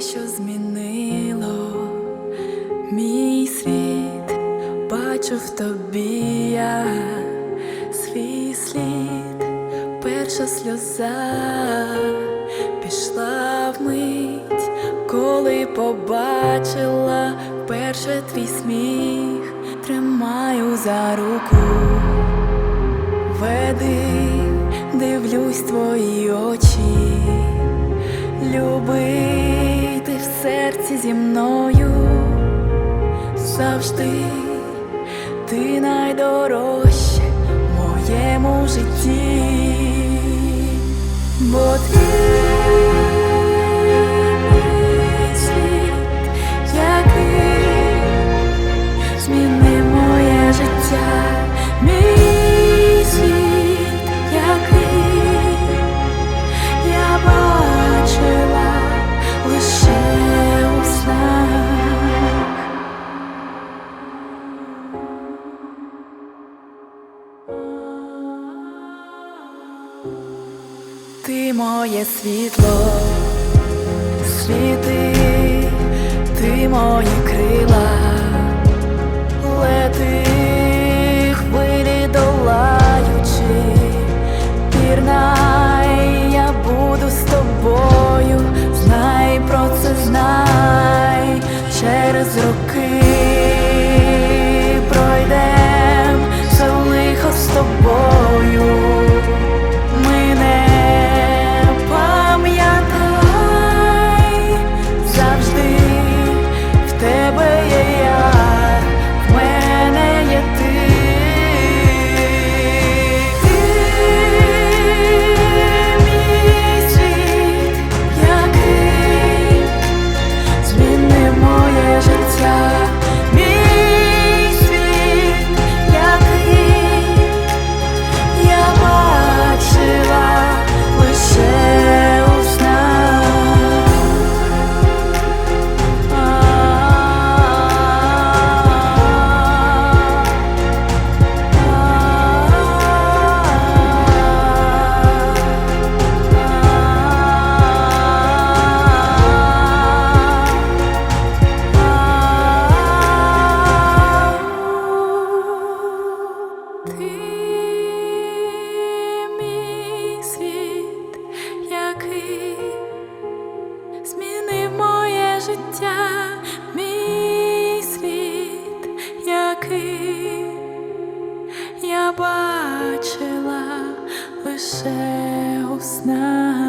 що змінило мій світ, бачу в тобі я свій слід, перша сльоза пішла вмить, коли побачила вперше твій сміх, тримаю за руку. Веди, дивлюсь твої очі, серці зі мною. Завжди ти найдорожче в моєму житті, Ти моє світло, світи, життя, мій світ, який я бачила лише у снах.